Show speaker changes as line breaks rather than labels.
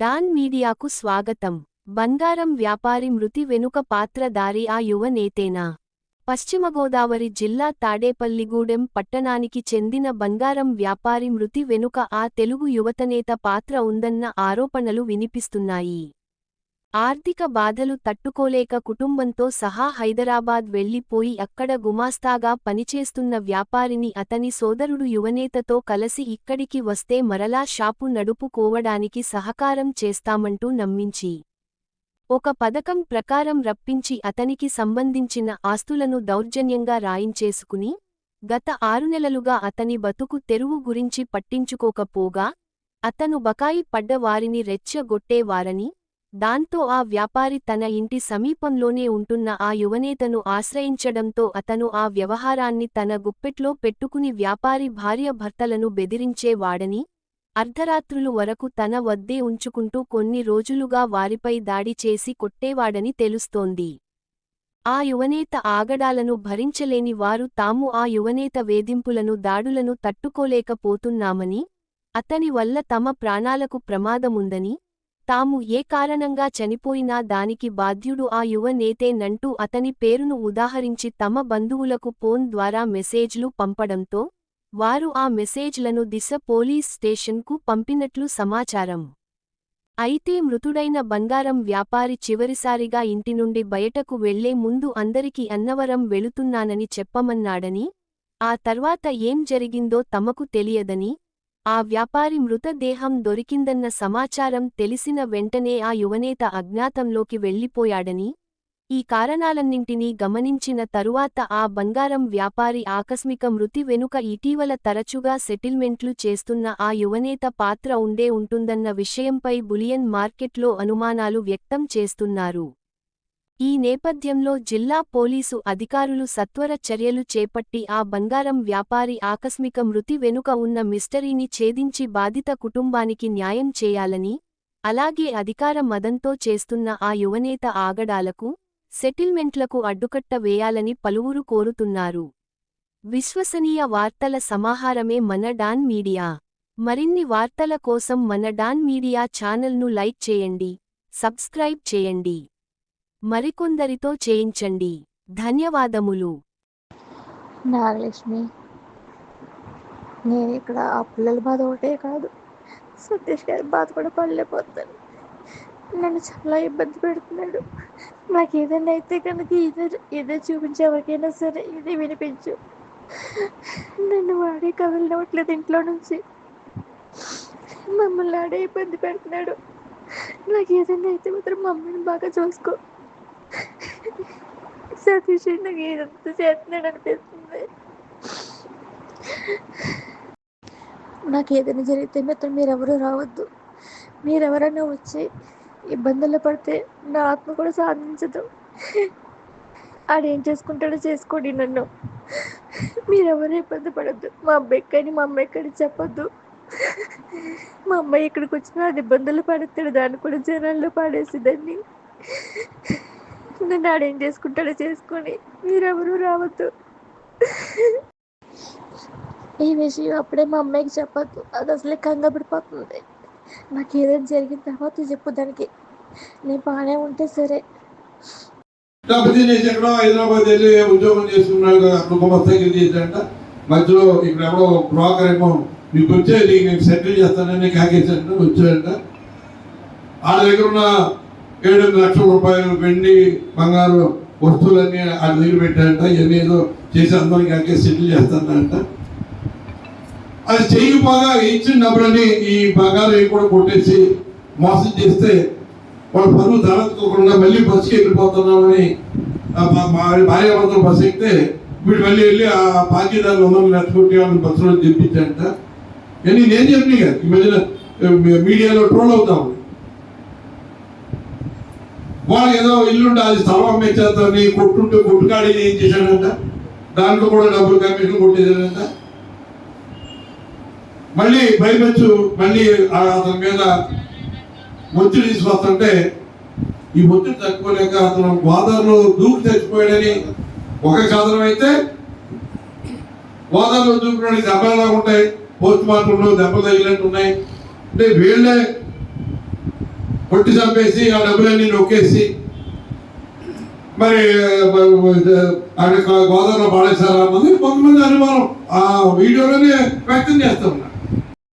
Don మీడియాకు స్వాగతం. బంగారం వ్యాపారి మృతి వెనుక పాత్రధారి ఆ యువ నేతేనా? పశ్చిమ గోదావరి జిల్లా తాడేపల్లిగూడెం పట్టణానికి చెందిన బంగారం వ్యాపారి మృతి వెనుక ఆ తెలుగు యువతనేత పాత్ర ఉందన్న ఆరోపణలు వినిపిస్తున్నాయి. ఆర్థిక బాధలు తట్టుకోలేక కుటుంబంతో సహా హైదరాబాద్ వెళ్ళిపోయి అక్కడ గుమాస్తాగా పనిచేస్తున్న వ్యాపారిని అతని సోదరుడు యువనేతతో కలసి ఇక్కడికి వస్తే మరలా షాపు నడుపుకోవడానికి సహకారం చేస్తామంటూ నమ్మించి ఒక పథకం ప్రకారం రప్పించి అతనికి సంబంధించిన ఆస్తులను దౌర్జన్యంగా రాయించేసుకుని గత ఆరు నెలలుగా అతని బతుకు తెరువు గురించి పట్టించుకోకపోగా అతను బకాయి పడ్డ వారిని రెచ్చగొట్టేవారని దాంతో ఆ వ్యాపారి తన ఇంటి సమీపంలోనే ఉంటున్న ఆ యువనేతను ఆశ్రయించడంతో అతను ఆ వ్యవహారాన్ని తన గుప్పెట్లో పెట్టుకుని వ్యాపారి భార్య భర్తలను బెదిరించేవాడని అర్ధరాత్రులు వరకు తన వద్దే ఉంచుకుంటూ కొన్ని రోజులుగా వారిపై దాడి చేసి కొట్టేవాడని తెలుస్తోంది. ఆ యువనేత ఆగడాలను భరించలేని వారు తాము ఆ యువనేత వేధింపులను దాడులను తట్టుకోలేకపోతున్నామని అతని వల్ల తమ ప్రాణాలకు ప్రమాదముందని తాము ఏ కారణంగా చనిపోయినా దానికి బాధ్యుడు ఆ యువ నేతేనంటూ అతని పేరును ఉదాహరించి తమ బంధువులకు ఫోన్ ద్వారా మెసేజ్లు పంపడంతో వారు ఆ మెసేజ్లను దిశ పోలీస్ స్టేషన్కు పంపినట్లు సమాచారం. అయితే మృతుడైన బంగారం వ్యాపారి చివరిసారిగా ఇంటి నుండి బయటకు వెళ్ళే ముందు అందరికీ అన్నవరం వెళుతున్నానని చెప్పమన్నాడని ఆ తర్వాత ఏం జరిగిందో తమకు తెలియదని ఆ వ్యాపారి మృతదేహం దొరికిందన్న సమాచారం తెలిసిన వెంటనే ఆ యువనేత అజ్ఞాతంలోకి వెళ్ళిపోయాడని ఈ కారణాలన్నింటినీ గమనించిన తరువాత ఆ బంగారం వ్యాపారి ఆకస్మిక మృతి వెనుక ఇటీవల తరచుగా సెటిల్మెంట్లు చేస్తున్న ఆ యువనేత పాత్ర ఉండే ఉంటుందన్న విషయంపై బులియన్ మార్కెట్లో అనుమానాలు వ్యక్తం చేస్తున్నారు. ఈ నేపథ్యంలో జిల్లా పోలీసు అధికారులు సత్వర చర్యలు చేపట్టి ఆ బంగారం వ్యాపారి ఆకస్మిక మృతి వెనుక ఉన్న మిస్టరీని ఛేదించి బాధిత కుటుంబానికి న్యాయం చేయాలని అలాగే అధికార మదంతో చేస్తున్న ఆ యువనేత ఆగడాలకు సెటిల్మెంట్లకు అడ్డుకట్ట వేయాలని పలువురు కోరుతున్నారు. విశ్వసనీయ వార్తల సమాహారమే మన డాన్ మీడియా. మరిన్ని వార్తల కోసం మన డాన్ మీడియా ఛానల్ను లైక్ చేయండి సబ్స్క్రైబ్ చేయండి. మరికొందరితో చేయించండి. ధన్యవాదములు.
నాగలక్ష్మి నేను ఇక్కడ ఆ పిల్లల బాధ ఒకటే కాదు. సతీష్ గారి బాధ కూడా పడలేకపోతాను నన్ను చాలా ఇబ్బంది పెడుతున్నాడు. నాకు ఏదైనా అయితే కనుక ఇదే ఇదే చూపించే ఎవరికైనా సరే ఇదే వినిపించు. నన్ను వాడే కదలనివ్వట్లేదు ఇంట్లో నుంచి. మమ్మల్ని ఆడే ఇబ్బంది పెడుతున్నాడు. నాకు ఏదైనా అయితే మాత్రం మమ్మల్ని బాగా చూసుకో. సతీష్ నాకు ఏదంతా చేస్తున్నాడు అనిపిస్తుంది. నాకు ఏదైనా జరిగితే మాత్రం మీరెవరూ రావద్దు. మీరెవరైనా వచ్చి ఇబ్బందుల్లో పడితే నా ఆత్మ కూడా సాధించదు. ఆడేం చేసుకుంటాడో చేసుకోండి నన్ను. మీరెవరూ ఇబ్బంది పడద్దు. మా అబ్బాయి కానీ మా అమ్మాయి కానీ చెప్పొద్దు. మా అమ్మాయి ఇక్కడికి వచ్చినా అది ఇబ్బందులు పడతాడు దాన్ని కూడా జనాల్లో పాడేసి దాన్ని. నన్ను ఆడేం చేసుకుంటాడో చేసుకొని మీరెవరూ రావద్దు. ఈ విషయం అప్పుడే మా అమ్మాయికి చెప్పద్దు. అది అసలే కంగపడిపోతుంది నాకు ఏదైనా జరిగిన తర్వాత చెప్పు దానికి. నేను బాగానే ఉంటే సరే.
డబ్బు చేసి ఎక్కడో హైదరాబాద్ వెళ్ళి ఉద్యోగం చేసుకున్నాడు కదా అప్పుడు చేశాడంట? మధ్యలో ఇక్కడ ఎవడో బ్రోకర్ ఏమో మీకు వచ్చేది నేను సెటిల్ చేస్తానని కాకేశాడంట వచ్చాడంట. వాళ్ళ దగ్గర ఉన్న ఏడు లక్షల రూపాయలు వెండి బంగారు వస్తువులన్నీ ఆ నీరు పెట్టారంట. ఇవన్నీ ఏదో చేసి అందరికి అక్కడ సెటిల్ చేస్తానంట అది చేయకపోగా ఇచ్చిన డబ్బులని ఈ బంగారం కూడా కొట్టేసి మోసం చేస్తే వాళ్ళు పరువు తలెత్తుకోకుండా మళ్ళీ బస్సుకి వెళ్ళిపోతున్నామని మా- మా భార్య భర్తలు బస్సు ఎక్కితే వీడు మళ్ళీ వెళ్ళి ఆ పాకిదారులు ఉన్నది నచ్చుకుంటే వాళ్ళని బస్సులో తెప్పించారంట ఇవన్నీ నేను చెప్పినాయి కదా ఈ మధ్యన మీడియాలో ట్రోల్ అవుతాం వాళ్ళు ఏదో ఇల్లుండాలి అది స్థలం అమ్మేచేస్తారని కొట్టుంటే కొట్టుకాడి ఏం చేశాడంట? దాంట్లో కూడా డబ్బులు కమిషన్ కొట్టేశాడంట. మళ్ళీ భయపెచ్చు మళ్ళీ అతని మీద ఒత్తిడి తీసుకొస్తుంటే ఈ ఒత్తిడి తట్టుకోలేక అతను గోదావరిలో దూకు తెచ్చిపోయాడని ఒక కథనం అయితే గోదావరిలో దూకుడానికి దెబ్బలు ఉంటాయి పోస్ట్ మార్టంలో దెబ్బలు తగిలినట్టు ఉన్నాయి. అంటే వీళ్ళే కొట్టి చంపేసి ఆ డబ్బులన్నీ నొక్కేసి మరి ఆయన గోదావరిలో పాడేశారా మంది కొంతమంది అనుమానం. ఆ వీడియోలోనే వ్యక్తం చేస్తా ఉన్నారు